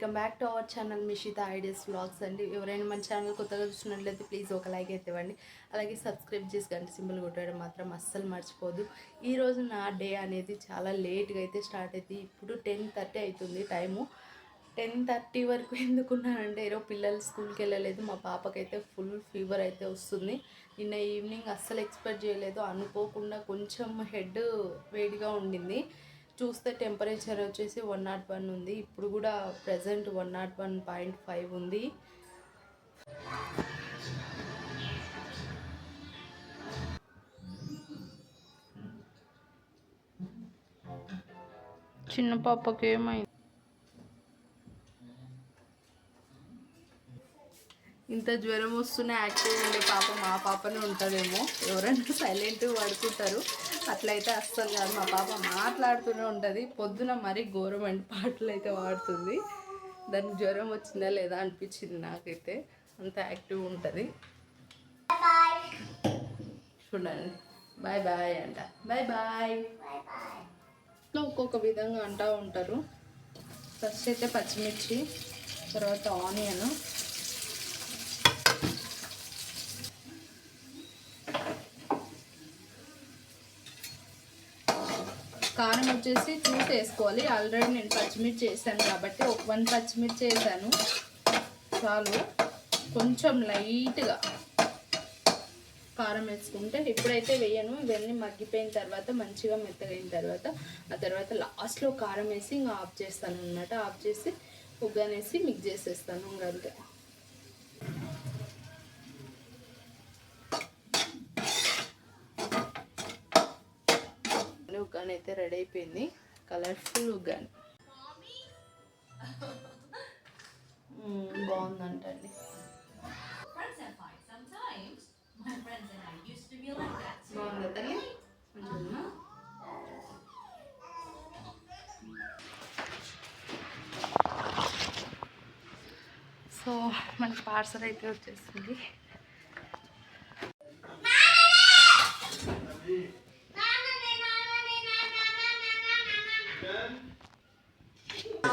Welcome back to our channel Mishita ideas blogs అండి. ఎవరైనా మన ఛానల్ కొత్తగా చూసినట్లయితే ప్లీజ్ ఒక లైక్ అయితే ఇవ్వండి. అలాగే సబ్స్క్రైబ్ చేసి గంట సింబల్ కొట్టడం మాత్రం అస్సలు మర్చిపోదు. ఈరోజు నా డే అనేది చాలా లేట్గా అయితే స్టార్ట్ అవుతుంది ఇప్పుడు టెన్ థర్టీ అవుతుంది టైము. టెన్ థర్టీ వరకు ఎందుకున్నానంటే ఏదో పిల్లలు స్కూల్కి వెళ్ళలేదు. మా పాపకైతే ఫుల్ ఫీవర్ అయితే వస్తుంది. నిన్న ఈవినింగ్ అస్సలు ఎక్స్పెక్ట్ చేయలేదు. అనుకోకుండా కొంచెం హెడ్ వేడిగా ఉండింది. చూస్తే టెంపరేచర్ వచ్చేసి వన్ నాట్ వన్ ఉంది. ఇప్పుడు కూడా present one nought one point five ఉంది. చిన్న పాపకి ఏమైంది ఇంత జ్వరం వస్తున్న యాక్టివ్ ఉండే పాప మా పాపనే ఉంటుందేమో. ఎవరైనా సైలెంట్ పడుకుంటారు. అట్లయితే అస్సలు కాదు. మా పాప మాట్లాడుతూనే ఉంటుంది. పొద్దున మరీ ఘోరమైన పాటలు అయితే పాడుతుంది. దానికి జ్వరం వచ్చిందా లేదా అనిపించింది నాకైతే. అంత యాక్టివ్ ఉంటుంది. చూడండి. బాయ్ బాయ్ అంట. Bye bye. ఒక్కొక్క విధంగా అంటూ ఉంటారు. ఫస్ట్ అయితే పచ్చిమిర్చి తర్వాత ఆనియన్. కారం వచ్చేసి చూసి వేసుకోవాలి. ఆల్రెడీ నేను పచ్చిమిర్చి వేసాను కాబట్టి ఒక వన్ పచ్చిమిర్చి వేసాను. చాలు. కొంచెం లైట్గా కారం వేసుకుంటే ఇప్పుడైతే వేయను. ఇవన్నీ మగ్గిపోయిన తర్వాత మంచిగా మెత్తగైన తర్వాత ఆ తర్వాత లాస్ట్లో కారం వేసి ఇంకా ఆఫ్ చేస్తాను అన్నమాట ఆఫ్ చేసి ఉగ్గనేసి మిక్స్ చేసేస్తాను ఇంకా అంతే. ఉగ్గాని అయితే రెడీ అయిపోయింది. కలర్ఫుల్ ఉగ్గాని బాగుందంటండి. బాగుందా తల్లి? మంచిగా సో మనకి పార్సల్ అయితే వచ్చేసింది.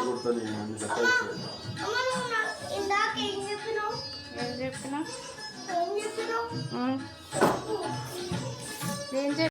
చెప్పినావు ఏం చెప్పినా ఏం చెప్పినావు? ఏం చెప్పి